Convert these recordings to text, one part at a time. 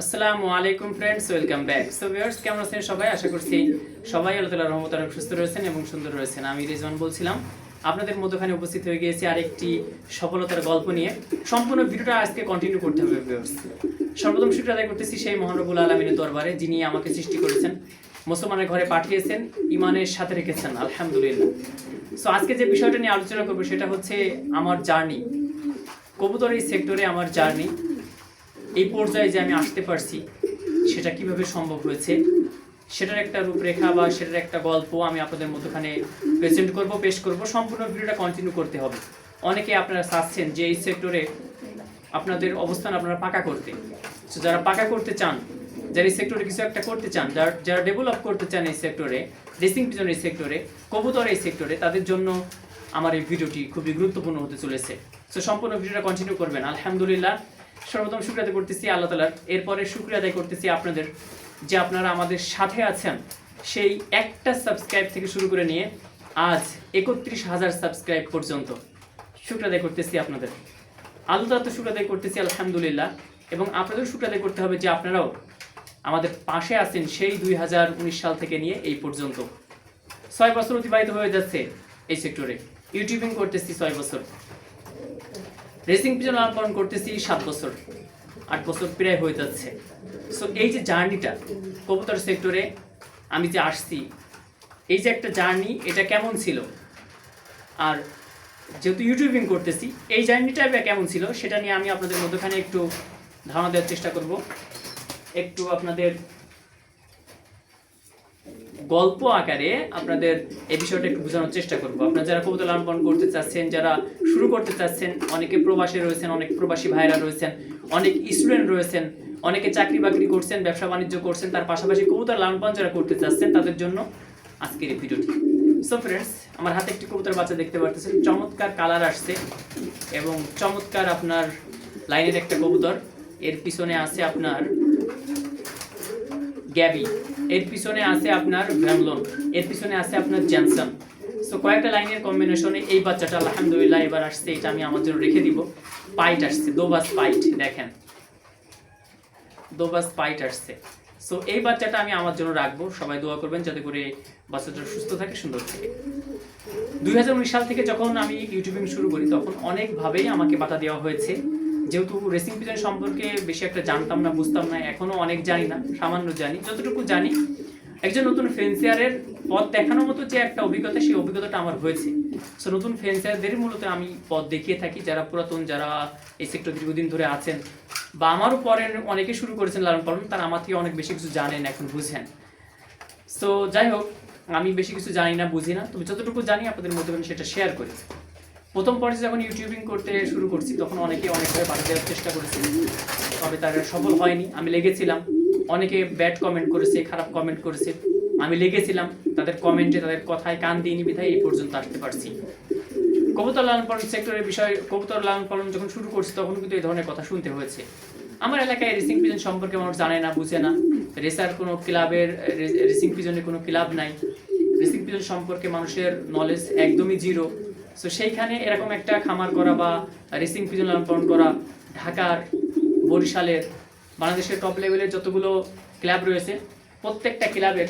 আসসালামু আলাইকুম friends welcome back so viewers কেমন আছেন সবাই? আশা করছি সবাই আল্লাহ তাআলার রহমতে অনেক সুস্থ রয়েছেন এবং সুন্দর রয়েছেন। আমি রিজওয়ান বলছিলাম। আপনাদের মধ্যখানে উপস্থিত হয়ে গিয়েছি আরেকটি সফলতার গল্প নিয়ে। সম্পূর্ণ ভিডিওটা আজকে কন্টিনিউ করতে হবে ভিউয়ার্স সর্বপ্রথম শুক্র আদায় করতেছি সেই মহানবুল আলমিনের দরবারে, যিনি আমাকে সৃষ্টি করেছেন, মুসলমানের ঘরে পাঠিয়েছেন ইমানের সাথে রেখেছেন, আলহামদুলিল্লাহ। সো আজকে যে বিষয়টা নিয়ে আলোচনা করব সেটা হচ্ছে আমার জার্নি। কবুতর এই সেক্টরে আমার জার্নি। এই পর্যায়ে যে আমি আসতে পারছি, সেটা কীভাবে সম্ভব হয়েছে? সেটার একটা রূপরেখা বা সেটার একটা গল্প আমি আপনাদের মধ্যখানে প্রেজেন্ট করব, পেশ করব, সম্পূর্ণ ভিডিওটা কন্টিনিউ করতে হবে। অনেকে আপনারা চাচ্ছেন যে এই সেক্টরে আপনাদের অবস্থান আপনারা পাকা করতে। তো যারা পাকা করতে চান, যারা এই সেক্টরে কিছু একটা করতে চান, যারা যারা ডেভেলপ করতে চান এই সেক্টরে রেসিং পিজন এই সেক্টরে কবুতর এই সেক্টরে তাদের জন্য আমার এই ভিডিওটি খুবই গুরুত্বপূর্ণ হতে চলেছে। তো সম্পূর্ণ ভিডিওটা কন্টিনিউ করবেন। আলহামদুলিল্লাহ সর্বপ্রথম শুক্রিয়া আদায় করতেছি আল্লাহ তালার এরপরে শুক্রিয়া আদায় করতেছি আপনাদের, যে আপনারা আমাদের সাথে আছেন সেই একটা সাবস্ক্রাইব থেকে শুরু করে নিয়ে আজ একত্রিশ হাজার সাবস্ক্রাইব পর্যন্ত শুক্রিয়া আদায় করতেছি আপনাদের। আল্লাহ তালা তো শুক্রিয়া আদায় করতেছি, আলহামদুলিল্লাহ। এবং আপনাদেরও শুক্রিয়া আদায় করতে হবে যে আপনারাও আমাদের পাশে আছেন সেই দুই হাজার উনিশ সাল থেকে নিয়ে এই পর্যন্ত। ছয় বছর অতিবাহিত হয়ে যাচ্ছে এই সেক্টরে ইউটিউবিং করতেছি ছয় বছর। রেসিং পিজন লালন পালন করতেছি সাত বছর, আট বছর প্রায় হয়ে যাচ্ছে। সো এই যে জার্নিটা কবুতর সেক্টরে, আমি যে আসছি, এই যে একটা জার্নি, এটা কেমন ছিল? আর যেহেতু ইউটিউবিং করতেছি, এই জার্নিটা কেমন ছিল, সেটা নিয়ে আমি আপনাদের মধ্যখানে একটু ধারণা দেওয়ার চেষ্টা করব। একটু আপনাদের গল্প আকারে আপনাদের এই বিষয়টা একটু বোঝানোর চেষ্টা করব। আপনারা যারা কবিতা লালন করতে চাচ্ছেন, যারা শুরু করতে চাচ্ছেন, অনেকে প্রবাসী রয়েছেন, অনেক প্রবাসী ভাইরা রয়েছেন, অনেক স্টুডেন্ট রয়েছেন, অনেকে চাকরি বাকরি করছেন, ব্যবসা বাণিজ্য করছেন, তার পাশাপাশি কবুতর লালন যারা করতে চাচ্ছেন, তাদের জন্য আজকের এই ভিডিওটি। সো ফ্রেন্ডস আমার হাতে একটি কবুতর বাচ্চা দেখতে পারতেছেন, চমৎকার কালার আসছে এবং চমৎকার আপনার লাইনের একটা কবুতর, এর পিছনে আছে আপনার গ্যাবি। এর পিছনে আছে আপনার ভ্যামলন এর পিছনে আছে আপনার জ্যানসন সো কয়েকটা লাইনের কম্বিনেশনে এই বাচ্চাটা আলহামদুলিল্লাহ এবার আসছে, এটা আমি আমার জন্য রেখে দিব। পাইট আসছে দোবাস পাইট দেখেন। দোবাস পাইট আসছে। সো এই বাচ্চাটা আমি আমার জন্য রাখব, সবাই দোয়া করবেন যাতে করে বাচ্চাটা সুস্থ থাকে, সুন্দর থাকে। দুই হাজার উনিশ সাল থেকে যখন আমি ইউটিউবিং শুরু করি, তখন অনেকভাবেই আমাকে বাধা দেওয়া হয়েছে। যেহেতু রেসিং পিজন সম্পর্কে বেশি একটা জানতাম না, বুঝতাম না, এখনও অনেক জানি না, সামান্য জানি, যতটুকু জানি, একজন নতুন ফেন্সিয়ারের পথ দেখানোর মতো যে একটা অভিজ্ঞতা, সেই অভিজ্ঞতাটা আমার হয়েছে। সো নতুন ফেন্সিয়ারদের মূলত আমি পথ দেখিয়ে থাকি, যারা পুরাতন, যারা এই সেক্টর দীর্ঘদিন ধরে আছেন, বা আমারও পরে অনেকে শুরু করেছেন লালন পালন, তারা আমার থেকে অনেক বেশি কিছু জানেন, এখন বুঝেন। সো যাই হোক, আমি বেশি কিছু জানি না, বুঝি না, তবে যতটুকু জানি, আপনাদের মধ্যে সেটা শেয়ার করি। প্রথম পর্যায়ে যখন ইউটিউবিং করতে শুরু করছি, তখন অনেকে অনেকভাবে বাধা দেওয়ার চেষ্টা করেছে তবে তারা সফল হয়নি। আমি লেগেছিলাম। অনেকে ব্যাড কমেন্ট করেছে, খারাপ কমেন্ট করেছে। আমি লেগেছিলাম। তাদের কমেন্টে তাদের কথায় কান দিইনি, বিধায় এই পর্যন্ত আসতে পারছি। কবুতর লালন পালন সেক্টরের বিষয়ে, কবুতর লালন পালন যখন শুরু করছি, তখন কিন্তু এই ধরনের কথা শুনতে হয়েছে। আমার এলাকায় রেসিং পিজন সম্পর্কে মানুষ জানে না, বুঝে না। রেসার কোনো ক্লাবের রেসিং পিজনের কোনো ক্লাব নাই। রেসিং পিজন সম্পর্কে মানুষের নলেজ একদমই জিরো সো সেইখানে এরকম একটা খামার করা বা রেসিং পিজন লালন করা ঢাকার, বরিশালের, বাংলাদেশের টপ লেভেলের যতগুলো ক্লাব রয়েছে, প্রত্যেকটা ক্লাবের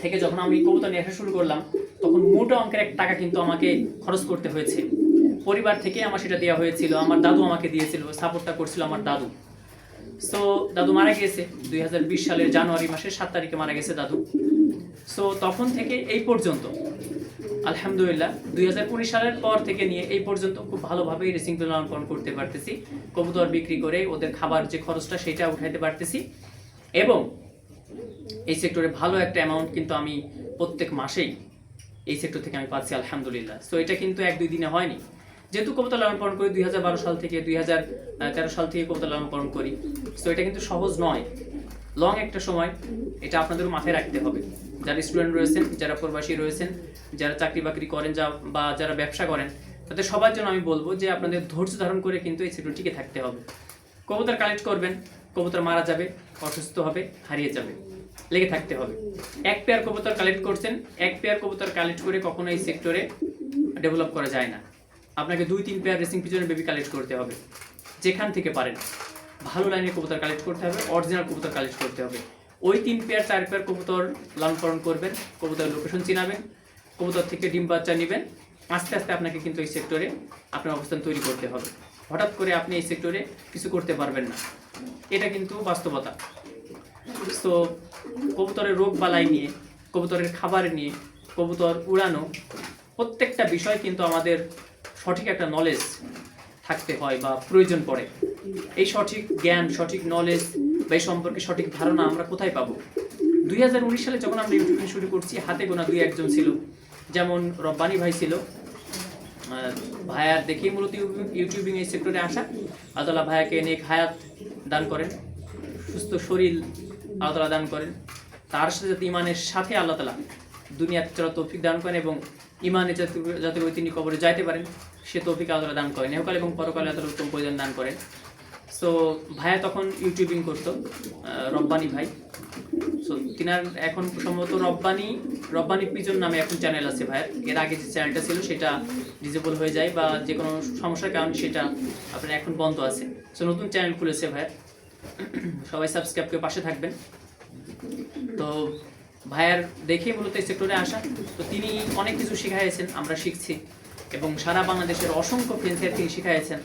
থেকে যখন আমি কবুতর নিয়ে আসা শুরু করলাম, তখন মোটা অঙ্কের এক টাকা কিন্তু আমাকে খরচ করতে হয়েছে। পরিবার থেকে আমার সেটা দেওয়া হয়েছিল, আমার দাদু আমাকে দিয়েছিল সাপোর্টটা করছিল আমার দাদু। সো দাদু মারা গিয়েছে দুই হাজার বিশ সালের জানুয়ারি মাসের সাত তারিখে মারা গেছে দাদু। সো তখন থেকে এই পর্যন্ত আলহামদুলিল্লাহ, দুই হাজার কুড়ি সালের পর থেকে নিয়ে এই পর্যন্ত খুব ভালোভাবেই রেসিং লালন করতে পারতেছি। কবুতর বিক্রি করে ওদের খাবার যে খরচটা সেটা উঠাইতে পারতেছি। এবং এই সেক্টরে ভালো একটা অ্যামাউন্ট কিন্তু আমি প্রত্যেক মাসেই এই সেক্টর থেকে আমি পাচ্ছি, আলহামদুলিল্লাহ। সো এটা কিন্তু এক দুই দিনে হয়নি। যেহেতু কবিতা লালন পালন করি, দুই হাজার বারো সাল থেকে, দুই হাজার তেরো সাল থেকে কবিতা লালন পালন করি। সো এটা কিন্তু সহজ নয়। লং একটা সময়, এটা আপনাদের মাথায় রাখতে হবে। যারা স্টুডেন্ট রয়েছেন, যারা প্রবাসী রয়েছেন, যারা চাকরি বাকরি করেন যা বা যারা ব্যবসা করেন, তাদের সবার জন্য আমি বলব যে আপনাদের ধৈর্য ধারণ করে কিন্তু এই সেক্টর টিকে থাকতে হবে। কবুতর কালেক্ট করবেন, কবুতর মারা যাবে, অসুস্থ হবে, হারিয়ে যাবে, লেগে থাকতে হবে। এক পেয়ার কবুতর কালেক্ট করছেন, এক পেয়ার কবুতর কালেক্ট করে কখনো এই সেক্টরে ডেভেলপ করা যায় না। আপনাকে দুই, তিন পেয়ার রেসিং পিছনে বেবি কালেক্ট করতে হবে, যেখান থেকে পারেন। ভালো লাইনের কবুতর কালেক্ট করতে হবে অরিজিনাল কবুতর কালেক্ট করতে হবে। ওই তিন পেয়ার চার পেয়ার কবুতর লালন পালন করবেন কবুতর লোকেশন চিনাবেন, কবুতর থেকে ডিম বাচ্চা নেবেন। আস্তে আস্তে আপনাকে কিন্তু এই সেক্টরে আপনার অবস্থান তৈরি করতে হবে। হঠাৎ করে আপনি এই সেক্টরে কিছু করতে পারবেন না। এটা কিন্তু বাস্তবতা। তো কবুতরের রোগ বালাই নিয়ে, কবুতরের খাবার নিয়ে, কবুতর উড়ানো, প্রত্যেকটা বিষয় কিন্তু আমাদের সঠিক একটা নলেজ থাকতে হয় বা প্রয়োজন পড়ে। এই সঠিক জ্ঞান, সঠিক নলেজ বা এই সম্পর্কে সঠিক ধারণা আমরা কোথায় পাবো? দুই হাজার উনিশ সালে যখন আমরা ইউটিউবিং শুরু করছি হাতে গোনা দুই একজন ছিল। যেমন রব্বানি ভাই ছিল। আহ, ভাইয়ার দেখেই মূলত ইউটিউব- এই সেক্টরে আসা। আল্লাহ ভাইয়াকে নেক হায়াত দান করেন। সুস্থ শরীর আল্লাহ দান করেন। তার সাথে যাতে ইমানের সাথে আল্লাহ তালা দুনিয়ার চলা তৌফিক দান করেন এবং ইমানে যাতে যাতে তিনি কবরে যাইতে পারেন সে তৌফিক আল্লাহ দান করেন। এহকাল এবং পরকালে আল্লাহ তালা উত্তম পরিধান দান করেন। সো ভাইয়া তখন ইউটিউবিং করতো রব্বানি ভাই। সো তিনার এখন সম্ভবত রব্বানি রব্বানি পিজন নামে এখন চ্যানেল আছে ভাইয়ের। এর আগে যে চ্যানেলটা ছিল সেটা ডিজেবল হয়ে যায় বা যে কোনো সমস্যার কারণে সেটা আপনার এখন বন্ধ আছে। সো নতুন চ্যানেল খুলেছে ভাইয়ের। সবাই সাবস্ক্রাইব করে পাশে থাকবেন। তো, ভাইয়ার দেখে মূলত এই সেক্টরে আসা। তো তিনি অনেক কিছু শিখাইছেন, আমরা শিখছি। এবং সারা বাংলাদেশের অসংখ্য ফেন্সিয়ার তিনি শিখাইছেন।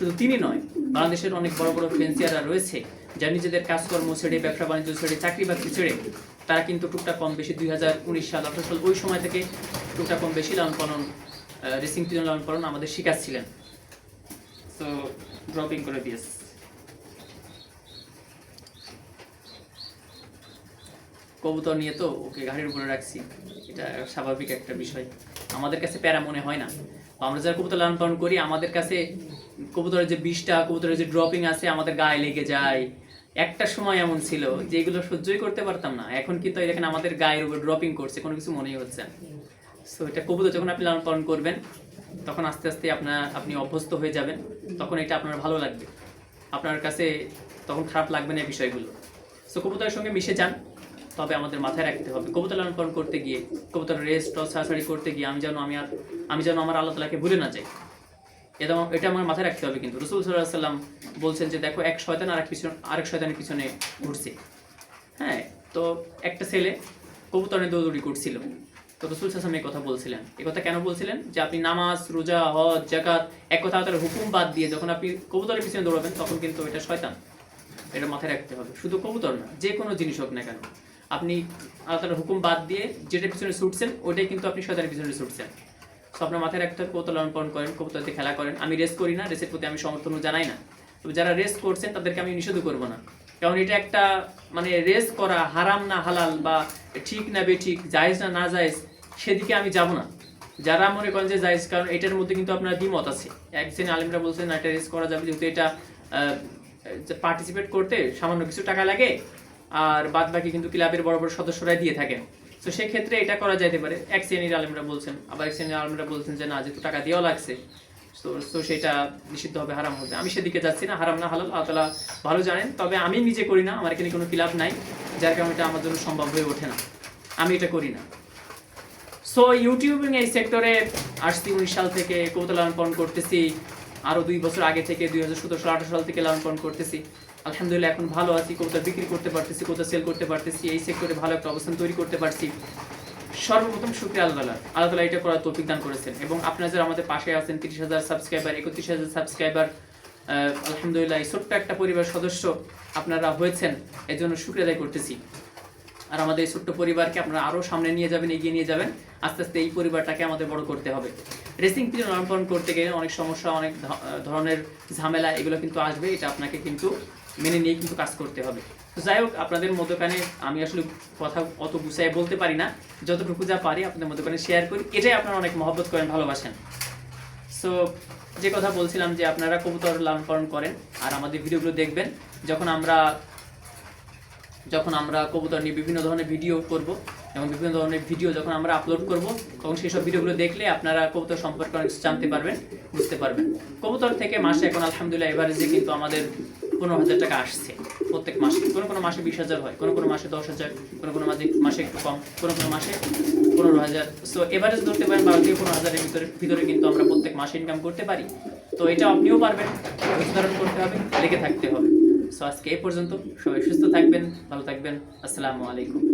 শুধু তিনি নয়, বাংলাদেশের অনেক বড় বড় ফেন্সিয়াররা রয়েছে, যারা নিজেদের কাজকর্ম ছেড়ে, ব্যবসা বাণিজ্য ছেড়ে, চাকরি বাকরি ছেড়ে, তারা কিন্তু টুকটাক কম বেশি দুই হাজার উনিশ সাল আঠারো সাল ওই সময় থেকে টুকটাক কম বেশি লালন পালন রেসিং পিজন লালন পালন আমাদের শিখাচ্ছিলেন তো ড্রপিং করে দিয়েছে। কবুতর নিয়ে তো ওকে গাড়ির উপরে রাখছি, এটা স্বাভাবিক একটা বিষয়। আমাদের কাছে প্যারা মনে হয় না। আমরা যারা কবুতর লালন পালন করি, আমাদের কাছে কবুতরের যে বিষটা, কবুতরের যে ড্রপিং আছে, আমাদের গায়ে লেগে যায়। একটা সময় এমন ছিল যে এগুলো সহ্যই করতে পারতাম না। এখন কিন্তু দেখেন আমাদের গায়ের উপর ড্রপিং করছে, কোনো কিছু মনেই হচ্ছে না। সো এটা কবুতর যখন আপনি লালন পালন করবেন, তখন আস্তে আস্তে আপনার, আপনি অভ্যস্ত হয়ে যাবেন। তখন এটা আপনার ভালো লাগবে। আপনার কাছে তখন খারাপ লাগবে না এই বিষয়গুলো। সো কবুতরের সঙ্গে মিশে যান, তবে আমাদের মাথায় রাখতে হবে। কবুতর লালন পালন করতে গিয়ে, কবুতর রেস্ট টস, ছাড়াছাড়ি করতে গিয়ে আমি যেন, আমি আর, আমি যেন আমার আল্লাহ তালাকে ভুলে না যাই। এটা এটা আমার মাথায় রাখতে হবে কিন্তু। রসুল সাল্লাহ সাল্লাম বলছেন যে, দেখো, এক শয়তান আরেক পিছনে আরেক শয়তানের পিছনে ঘুরছে। হ্যাঁ তো একটা ছেলে কবুতরে দৌড়ি করছিল। তো রসুল সাসাম এই কথা বলছিলেন। এই কথা কেন বলছিলেন? যে আপনি নামাজ, রোজা, হজ জাকাত এক কথা তার হুকুম বাদ দিয়ে যখন আপনি কবুতরের পিছনে দৌড়াবেন, তখন কিন্তু এটা শয়তান। এটা মাথায় রাখতে হবে। শুধু কবুতর না, যে কোনো জিনিস হোক না কেন। আপনি আল্লাহ হুকুম বাদ দিয়ে যেটা পিছনে ছুটছেন ওটাই কিন্তু আপনি শয়তানের পিছনে ছুটছেন। তো আপনার মাথায় রাখতে হবে কবুতর লালন পালন করেন কবুতর দিয়ে খেলা করেন। আমি রেস করি না, রেসের প্রতি আমি সমর্থন জানাই না। তবে যারা রেস করছেন, তাদেরকে আমি নিষেধ করব না। কারণ এটা একটা মানে রেস করা হারাম না হালাল বা ঠিক না বে ঠিক জায়েজ না না জায়েজ, সেদিকে আমি যাব না। যারা মনে করেন যে জায়েজ, কারণ এটার মধ্যে কিন্তু আপনার দ্বিমত আছে। এক শ্রেণি আলিমরা বলছেন না, এটা রেস করা যাবে, যেহেতু এটা পার্টিসিপেট করতে সামান্য কিছু টাকা লাগে। আর বাদ বাকি কিন্তু ক্লাবের বড় বড় সদস্যরাই দিয়ে থাকেন। তো সেক্ষেত্রে এটা করা যাইতে পারে। এক শ্রেণির আলিমরা বলছেন, আবার এক শ্রেণির আলিমরা বলছেন যে, না, যেহেতু টাকা দেওয়া লাগছে, তো সেটা নিষিদ্ধ হবে, হারাম হবে। আমি সেদিকে যাচ্ছি না, হারাম না, হালাল, আল্লাহ তাআলা ভালো জানেন। তবে আমি নিজে করি না, আমার এখানে কোনো ক্লাব নাই, যার কারণে এটা আমার জন্য সম্ভব হয়ে ওঠে না। আমি এটা করি না। সো ইউটিউবিং এই সেক্টরে আসছি উনিশ সাল থেকে কৌতল লালন পালন করতেছি। আরও দুই বছর আগে থেকে, দুই হাজার সতেরো আঠারো সাল থেকে লালন পালন করতেছি। আলহামদুলিল্লাহ, এখন ভালো আছি কবুতর বিক্রি করতে পারতেছি কবুতর সেল করতে পারতেছি, এই সেক্টরে ভালো একটা অবস্থান তৈরি করতে পারছি। সর্বপ্রথম শুক্রিয়া আল্লাহ। আল্লাহ তালা এটা করার তৌফিক দান করেছেন। এবং আপনারা যারা আমাদের পাশে আছেন, তিরিশ হাজার সাবস্ক্রাইবার একত্রিশ হাজার সাবস্ক্রাইবার আলহামদুলিল্লাহ এই ছোট্ট একটা পরিবার সদস্য আপনারা হয়েছেন, এর জন্য শুক্রিয়া আদায় করতেছি। আর আমাদের এই ছোট্ট পরিবারকে আপনারা আরও সামনে নিয়ে যাবেন, এগিয়ে নিয়ে যাবেন, আস্তে আস্তে এই পরিবারটাকে আমাদের বড় করতে হবে। রেসিং পিজন লালন করতে গেলে অনেক সমস্যা, অনেক ধরনের ঝামেলা, এগুলো কিন্তু আসবে, এটা আপনাকে কিন্তু মেনে নিয়ে কিন্তু কাজ করতে হবে। তো যাই হোক, আপনাদের মধ্যখানে আমি আসলে কথা অত গুছাই বলতে পারি না। যতটুকু যা পারি আপনাদের মধ্যখানে শেয়ার করি। এটাই আপনারা অনেক মহব্বত করেন, ভালোবাসেন। সো যে কথা বলছিলাম যে আপনারা কবুতর লালন পালন করেন আর আমাদের ভিডিওগুলো দেখবেন, যখন আমরা যখন আমরা কবুতর নিয়ে বিভিন্ন ধরনের ভিডিও করব এবং বিভিন্ন ধরনের ভিডিও যখন আমরা আপলোড করব, তখন সেই সব ভিডিওগুলো দেখলে আপনারা কবুতর সম্পর্কে অনেক জানতে পারবেন, বুঝতে পারবেন। কবুতর থেকে মাসে এখন আলহামদুলিল্লাহ এভারেজে কিন্তু আমাদের পনেরো হাজার টাকা আসছে। প্রত্যেক মাসে। কোনো কোনো মাসে বিশ হাজার হয়, কোনো কোনো মাসে দশ হাজার, কোনো কোনো মাসে মাসে একটু কম, কোনো কোনো মাসে পনেরো হাজার। সো এভারেজ ধরতে পারেন বারো থেকে পনেরো হাজারের ভিতরে ভিতরে কিন্তু আমরা প্রত্যেক মাসে ইনকাম করতে পারি। তো এটা আপনিও পারবেন অনুসরণ করতে হবে, লেগে থাকতে হবে। সো আজকে এই পর্যন্ত। সবাই সুস্থ থাকবেন, ভালো থাকবেন। আসসালামু আলাইকুম।